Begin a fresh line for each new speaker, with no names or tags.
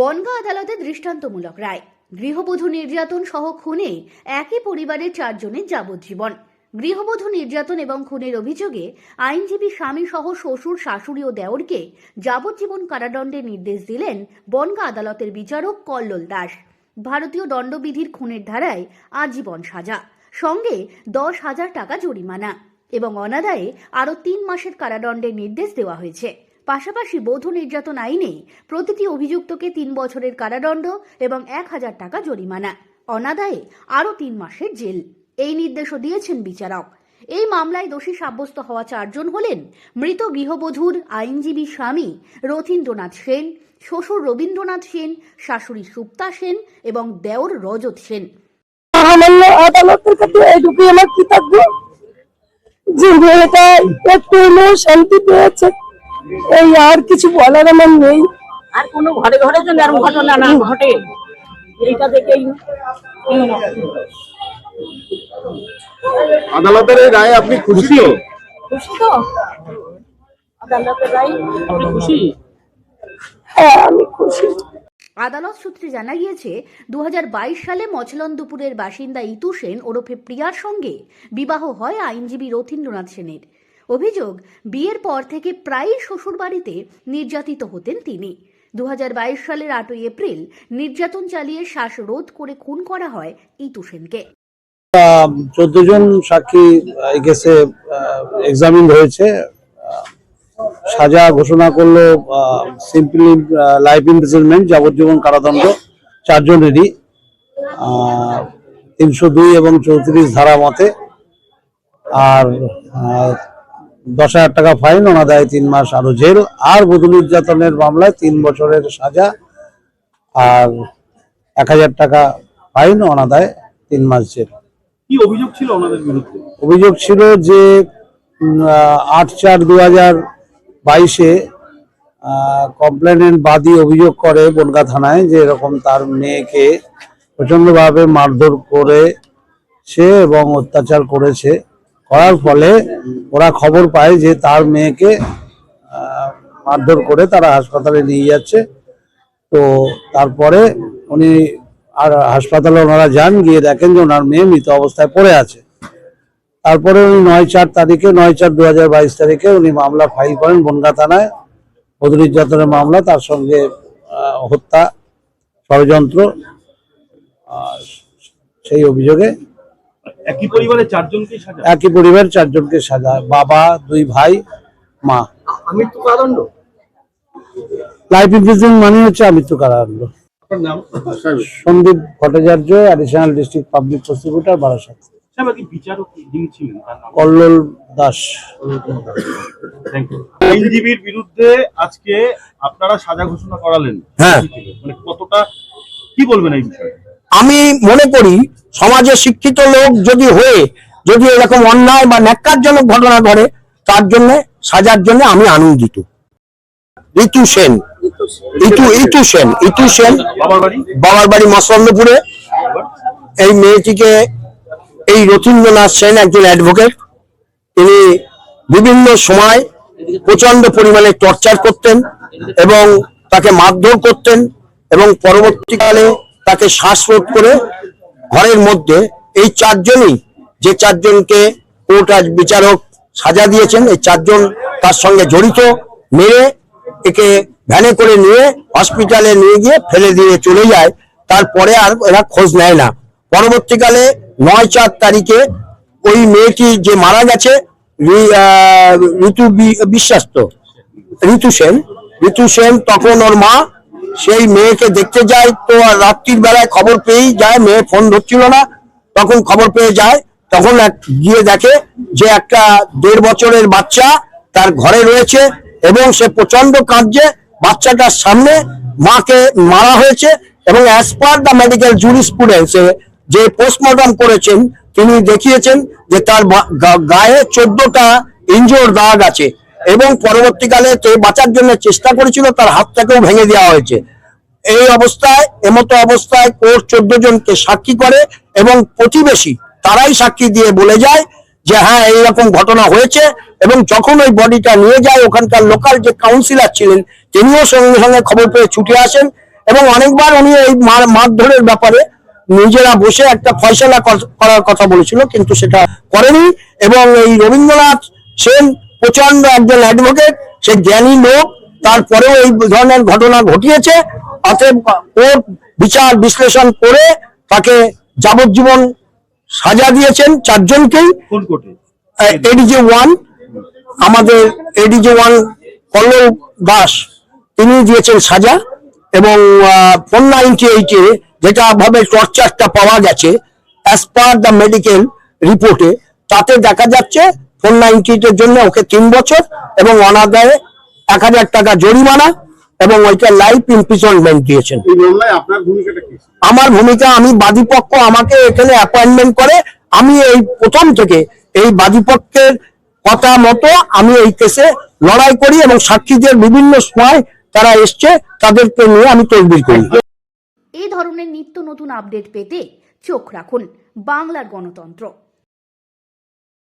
বনগাঁ আদালতে দৃষ্টান্তমূলক রায়। গৃহবধূ নির্যাতন সহ খুনে একই পরিবারের চারজনের যাবজ্জীবন। গৃহবধূ নির্যাতন এবং খুনের অভিযোগে আইনজীবী স্বামী সহ শ্বশুর, শাশুড়ি ও দেওরকে যাবজ্জীবন কারাদণ্ডের নির্দেশ দিলেন বনগাঁ আদালতের বিচারক কল্লোল দাস। ভারতীয় দণ্ডবিধির খুনের ধারায় আজীবন সাজা, সঙ্গে দশ হাজার টাকা জরিমানা এবং অনাদায়ে আরও তিন মাসের কারাদণ্ডের নির্দেশ দেওয়া হয়েছে। পাশাপাশি বধূ নির্যাতন আইনে প্রতিটি অভিযুক্তকে তিন বছরের কারাদণ্ড এবং এক হাজার টাকা জরিমানা। অনাদায়ে আরও তিন মাসের জেল। এই নির্দেশও দিয়েছেন বিচারক। এই মামলায় দোষী সাব্যস্ত হওয়া চারজন হলেন মৃত গৃহবধূর আইনজীবী স্বামী রথীন্দ্রনাথ সেন, শ্বশুর রবীন্দ্রনাথ সেন, শাশুড়ি সুপ্তা সেন এবং দেওর রজত সেন।
সামান্য আদালতের কাছে এইটুকু আমার কি থাকবে যে মেয়েটা একটু শান্তি পেয়েছে। এই আর কিছু বলার আমার নেই।
আর কোনো ঘরে ঘরে যেন এরকম ঘটনা না ঘটে। এইটা দেখেই
আদালতের এই রায়ে আপনি খুশি তো?
খুশি তো? আদালতের রায় আপনি খুশি?
হ্যাঁ আমি খুশি।
আদালত সূত্রে জানা গিয়েছে দু হাজার বাইশ সালে মছলন্দপুরের বাসিন্দা ইতু সেন ওরফে প্রিয়ার সঙ্গে বিবাহ হয় আইনজীবী রথীন্দ্রনাথ সেনের। অভিযোগ, বিয়ের পর থেকে প্রায়ই শ্বশুরবাড়িতে নির্যাতিত হতেন তিনি। দু হাজার বাইশ সালের আটই এপ্রিল নির্যাতন চালিয়ে শ্বাসরোধ করে খুন করা হয় ইতু সেনকে।
চোদ্দ জন সাক্ষী কেসে এক্সামিন হয়েছে। সাজা ঘোষণা করল সিম্পলি লাইফ ইমপ্রিজনমেন্ট যাবজ্জীবন কারাদণ্ড চারজনেরই তিনশো দুই এবং চৌত্রিশ ধারা মতে। আর দশ হাজার টাকা ফাইন অনাদায় তিন মাস আরও জেল। আর বধূ নির্যাতনের মামলায় তিন বছরের সাজা আর এক হাজার টাকা ফাইন অনাদায় তিন মাস জেল।
কি অভিযোগ ছিল ওনাদের বিরুদ্ধে?
অভিযোগ ছিল যে আট চার দু হাজার বাইশে কমপ্লেনেন্ট বাদী অভিযোগ করে বনগা থানায় যে এরকম তার মেয়েকে প্রচন্ডভাবে মারধর করে সে এবং অত্যাচার করেছে। করার ফলে ওরা খবর পায় যে তার মেয়েকে মারধর করে তারা হাসপাতালে নিয়ে যাচ্ছে। তো তারপরে উনি আর হাসপাতালে ওনারা যান, গিয়ে দেখেন যে ওনার মেয়ে মৃত অবস্থায় পড়ে আছে। তারপরে উনি নয় চার তারিখে, নয় চার দু তারিখে উনি মামলা ফাইল করেন বনগা থানায়। বধূ নির্যাতনের মামলা, তার সঙ্গে হত্যা ষড়যন্ত্র সেই অভিযোগে
একই পরিবারের চারজনকে সাজা?
একই পরিবার চারজনকে সাজা। বাবা দুই ভাই মা।
আমৃত্যু কারাদণ্ড?
লাইফ ইমপ্রিজন মানে হচ্ছে আমৃত্যু কারাদণ্ড। Sandip Bhattacharya additional district public prosecutor Barasat Kallol Das.
আইনজীবীর বিরুদ্ধে আজকে আপনারা সাজা ঘোষণা করালেন।
হ্যাঁ।
মানে কতটা কি বলবেন এই বিষয়ে?
আমি মনে করি সমাজে শিক্ষিত লোক যদি হয়ে, যদি এরকম অন্যায় বা ন্যাক্কারজনক ঘটনা ঘটে, তার জন্য, সাজার জন্য আমি আনন্দিত। ঋতু সেন। ইতু ইতু সেন। ইতু সেন।
বাবার বাড়ি
মসলন্দপুরে এই মেয়েটিকে, এই রথীন্দ্রনাথ সেন একজন অ্যাডভোকেট। তিনি বিভিন্ন সময় প্রচণ্ড পরিমাণে টর্চার করতেন এবং তাকে মারধর করতেন এবং পরবর্তীকালে তাকে শ্বাসরোধ করে ঘরের মধ্যে এই চারজনই, যে চারজনকে কোর্ট আজ বিচারক সাজা দিয়েছেন, এই চারজন তার সঙ্গে জড়িত, মেরে একে ভ্যানে করে নিয়ে হসপিটালে নিয়ে গিয়ে ফেলে দিয়ে চলে যায়। তারপরে আর এরা খোঁজ নেয় না। পরবর্তীকালে নয় চার তারিখে ওই মেয়েটি যে মারা গেছে ঋতু বিশ্বাস ঋতু সেন ঋতু সেন তখন ওর মা সেই মেয়েকে দেখতে যায় তো আর রাত্রির বেলায় খবর পেয়েই যায়, মেয়ে ফোন ধরছিল না। তখন খবর পেয়ে যায়, তখন এক- গিয়ে দেখে যে একটা দেড় বছরের বাচ্চা তার ঘরে রয়েছে এবং সে প্রচণ্ড কাঁদছে। বাচ্চাটার সামনে মাকে মারা হয়েছে এবং অ্যাজ পার দ্য মেডিকেল জুরিসপ্রুডেন্সে যে পোস্টমর্টম করেছেন, তিনি দেখিয়েছেন যে তার গায়ে চোদ্দটা ইঞ্জোর দাগ আছে। এবং পরবর্তীকালে বাঁচার জন্য চেষ্টা করেছিল, তার হাতটাকেও ভেঙে দেওয়া হয়েছে। এই অবস্থায়, এমতো অবস্থায় কোর্ট চোদ্দ জনকে সাক্ষী করে এবং প্রতিবেশী তারাই সাক্ষী দিয়ে বলে যায় যে হ্যাঁ এইরকম ঘটনা হয়েছে। এবং যখন ওই বডিটা নিয়ে যায়, ওখানকার লোকাল যে কাউন্সিলর ছিলেন, তিনিও সঙ্গে সঙ্গে খবর পেয়ে ছুটে আসেন এবং অনেকবার উনি এই মার- মারধরের ব্যাপারে নিজেরা বসে একটা ফয়সলা করার কথা বলেছিল, কিন্তু সেটা করেনি। এবং এই রবীন্দ্রনাথ সেন প্রচণ্ড একজন অ্যাডভোকেট সে জ্ঞানী লোক তারপরেও এই ধরনের ঘটনা ঘটিয়েছে। অতএব কোর্ট বিচার বিশ্লেষণ করে তাকে যাবজ্জীবন সাজা দিয়েছেন চারজনকেই। এডিজে ওয়ান আমাদের এডিজে ওয়ান কল্লোল দাস তিনি দিয়েছেন সাজা এবং ফোর নাইনটি এইটে যেটা ভাবে টর্চারটা পাওয়া গেছে অ্যাজ পার দ্য মেডিকেল রিপোর্টে তাতে দেখা যাচ্ছে ফোর নাইনটি এর জন্য ওকে তিন বছর এবং অনাদায়ে এক হাজার টাকা জরিমানা এবং ওইটা লাইফ ইমপ্রিজনমেন্ট দিয়েছেন।
এই মামলায় আপনার ভূমিকাটা কি?
আমার ভূমিকা আমি বাদীপক্ষ আমাকে এখানে অ্যাপয়েন্টমেন্ট করে আমি এই প্রথম থেকে এই বাদীপক্ষের কথা মতো আমি এই কেসে লড়াই করি এবং সাক্ষীদের বিভিন্ন সময় তারা এসছে তাদেরকে নিয়ে আমি তদবির করি।
এই ধরনের নিত্য নতুন আপডেট পেতে চোখ রাখুন বাংলার গণতন্ত্র।